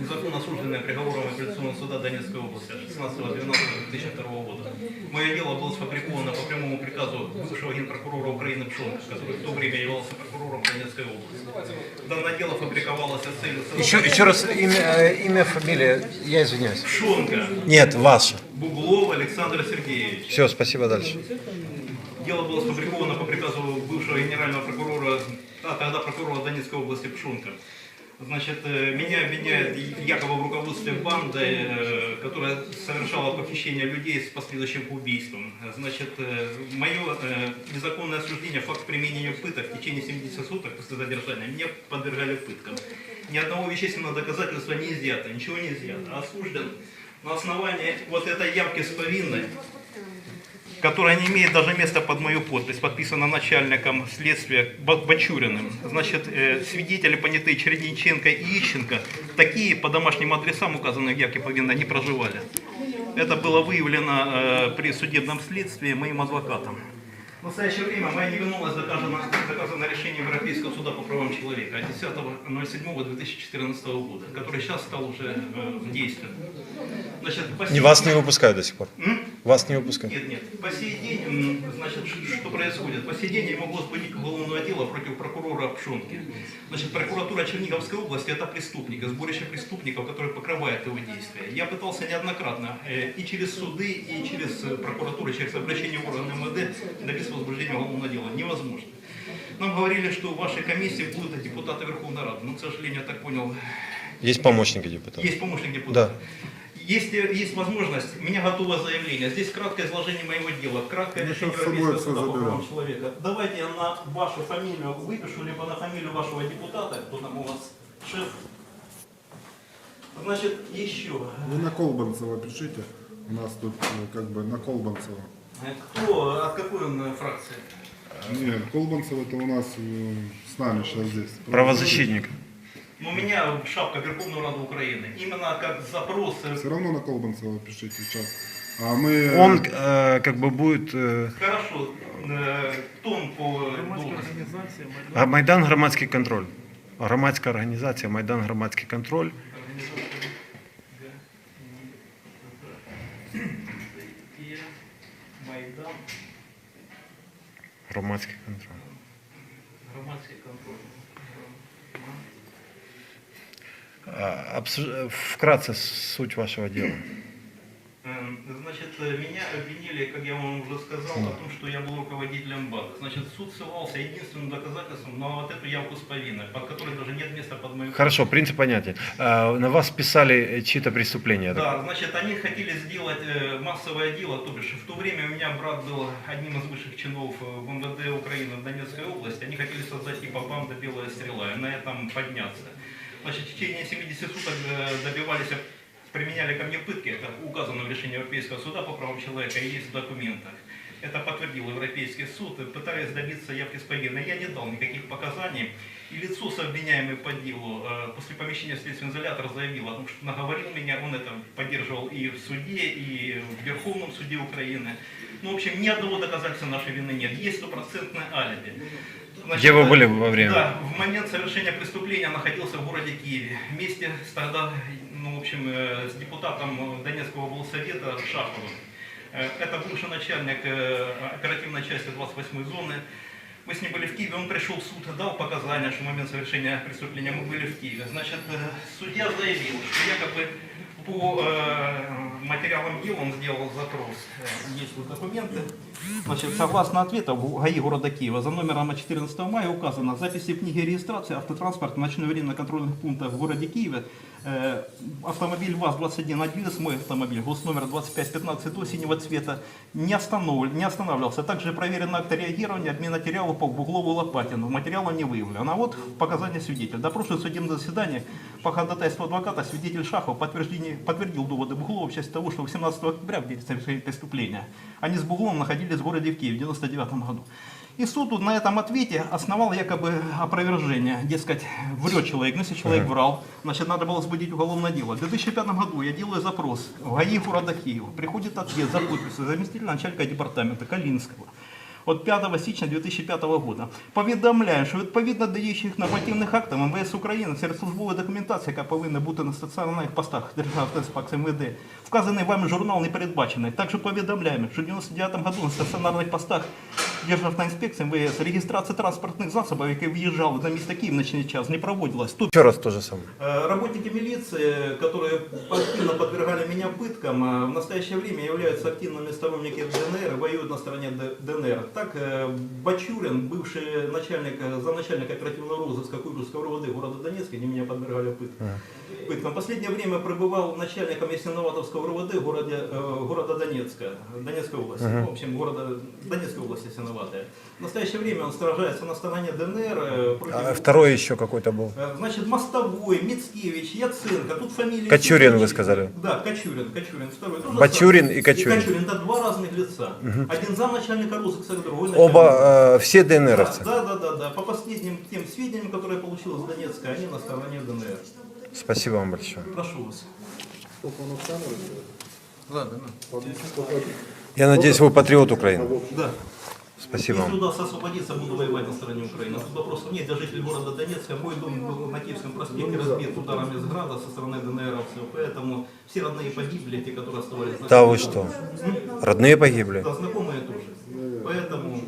незаконно осужденное приговором апелляционного суда Донецкой области от 16.12.2002 года. Мое дело было сфабриковано по прямому приказу бывшего генпрокурора Украины Пшонка, который в то время являлся прокурором Донецкой области. Данное дело фабриковалось с целью... Еще, еще раз имя, э, имя, фамилия, я извиняюсь. Пшонка, Нет, ваше. Буглов Александр Сергеевич. Все, спасибо, дальше. Дело было сфабриковано по приказу бывшего генерального прокурора, а тогда прокурора Донецкой области Пшунка. Значит, э, меня обвиняют якобы в руководстве банды, э, которая совершала похищение людей с последующим убийством. Значит, мое незаконное осуждение, факт применения пыток в течение 70 суток после задержания, меня подвергали пыткам. Ни одного вещественного доказательства не изъято, ничего не изъято. Осужден на основании вот этой явки с повинной, которая не имеет даже места под мою подпись, подписана начальником следствия Ба- Бачуриным. Значит, э, свидетели понятые Чередниченко и Ищенко, такие по домашним адресам, указанные в явке повинной, не проживали. Это было выявлено э, при судебном следствии моим адвокатом. В настоящее время моя невиновность доказана, доказана решением Европейского суда по правам человека от 10.07.2014 года, который сейчас стал уже э, в действии. Значит, по Не, вас не выпускают до сих пор. М? Вас не выпускают. Нет, нет. По сей день, значит, что происходит? По сей день я могу возбудить уголовное дело против прокурора Пшонки. Значит, прокуратура Черниговской области это преступник, сборище преступников, которые покрывают его действия. Я пытался неоднократно э, и через суды, и через э, прокуратуру, через обращение в органы МВД добиться возбуждения уголовного дела. Невозможно. Нам говорили, что в вашей комиссии будут депутаты Верховной Рады. Но, к сожалению, я так понял, Есть помощники депутата. есть помощник депутата. Да. Если есть возможность, у меня готово заявление. Здесь краткое изложение моего дела, краткое решение Европейского суда по правам человека. Давайте я на вашу фамилию выпишу, либо на фамилию вашего депутата, кто там у вас шеф. Значит, еще. Вы на Колбанцева пишите. У нас тут э, как бы на Колбанцева. Э, Кто, от какой он э, фракции? Нет, Колбанцева это у нас с нами сейчас здесь. Правозащитник. Ну, у меня шапка Верховной Рады Украины. Именно как запрос. э, Все равно на Колбанцева пишите сейчас. А мы... Он э, как бы будет... э, Хорошо, э, тон по должности. а Майдан громадський контроль. Громадська організація Майдан громадський контроль. Майдан, Громадський контроль. громадський контроль. А, Вкратце суть вашего дела. Эм, Значит, э, меня обвинили, как я вам уже сказал, о том, что я был руководителем БАДа. Значит, суд ссылался единственным доказательством на вот эту явку с повинной, под которой даже нет места под мою... Хорошо, принцип понятен. А, На вас писали э, чьи-то преступления. я так Да, значит, они хотели сделать э, массовое дело, то бишь в то время у меня брат был одним из высших чинов в МВД Украины в Донецкой области, они хотели создать типа банда «Белая стрела» и на этом подняться. Значит, в течение 70 суток э, добивались, применяли ко мне пытки, это указано в решении Европейского суда по правам человека и есть в документах. Это подтвердил Европейский суд, пытались добиться явки с повинной. Я не дал никаких показаний. И лицо с обвиняемой по делу э, после помещения в следственный изолятор заявило о том, что наговорил меня, он это поддерживал и в суде, и в Верховном суде Украины. Ну, в общем, ни одного доказательства нашей вины нет. Есть стопроцентное алиби. Значит, Где вы были во время? Да, в момент совершения преступления находился в городе Киеве. Вместе с тогда, ну, в общем, э, с депутатом Донецкого облсовета Шаховым. Э, Это бывший начальник э, оперативной части 28-й зоны. Мы с ним были в Киеве, он пришел в суд, дал показания, что в момент совершения преступления мы были в Киеве. Значит, э, судья заявил, что якобы по э, материалам дела он сделал запрос. Э, Есть вот документы. Значит, согласно ответа в ГАИ города Киева за номером от 14 мая указано записи в книге регистрации автотранспорта ночной время-контрольных пунктах в городе Киеве. Э, автомобиль ВАЗ-2111, мой автомобиль, госномер 2515 до синего цвета, не, останов... не останавливался. Также проверен акт реагирования, обмен материалов по Буглову Лопатину. Материала не выявлено. А вот показания свидетеля. До прошлого судебного заседания по ходатайству адвоката свидетель Шахов подтверждение- подтвердил доводы Буглова в части того, что 18 октября, в день совершения преступления, они с Бугловым находились в городе в Киеве в 99 году. И суд на этом ответе основал якобы опровержение. Дескать, врет человек. Ну, если человек врал, значит, надо было возбудить уголовное дело. В 2005 году я делаю запрос в ГАИ города Киева. Приходит ответ за подписью заместителя начальника департамента Калинского. От 5 січня 2005 года. Повідомляю, що відповідно до діючих нормативних актів МВС України серед службової документації, яка повинна бути на стаціонарних постах Державної інспекції МВД, вказаний вами журнал не передбачений. Також повідомляємо, що в 99 году на стаціонарних постах Державної інспекції МВС реєстрація транспортних засобів, які в'їжджали на місто Київ в ночний час, не проводилась. Тут Еще раз то же самое. Э, Работники милиции, которые активно подвергали меня пыткам, э, в настоящее время являются активными сторонниками ДНР и воюют на стороне Д- ДНР. Так, э, Бачурин, бывший начальник, э, замначальник оперативного розыска Куйбышевского РОВД города Донецка, они меня подвергали пыткам. пыткам. Последнее время пребывал начальником Ясиноватовского РОВД в городе, э, города Донецка, Донецкой области, в общем, города Донецкой области Ясиноватая. В настоящее время он сражается на стороне ДНР э, против... А второй еще какой-то был. Э, Значит, Мостовой, Мицкевич, Яценко, тут фамилии... Кочурин, вы Кучи- сказали? Да, Кочурин, Кочурин, второй. тоже Бачурин и Кочурин. Кочурин, да, два разных лица. Один замначальника розыска, другой начальник. Оба, э, все Да, ДНРовцы. да, да, да, да. По последним тем сведениям, которые я получил из Донецка, они на стороне ДНР. Спасибо вам большое. Прошу вас. Ладно, Я надеюсь, вы патриот Украины. да. Спасибо Если вам. удастся освободиться, буду воевать на стороне Украины. Тут вопросов нет. Я житель города Донецка. Мой дом был на Киевском проспекте разбит ударами из града со стороны ДНРовцев. Поэтому все родные погибли, те, которые оставались на Да вы что? Родные погибли? Да, знакомые тоже. Поэтому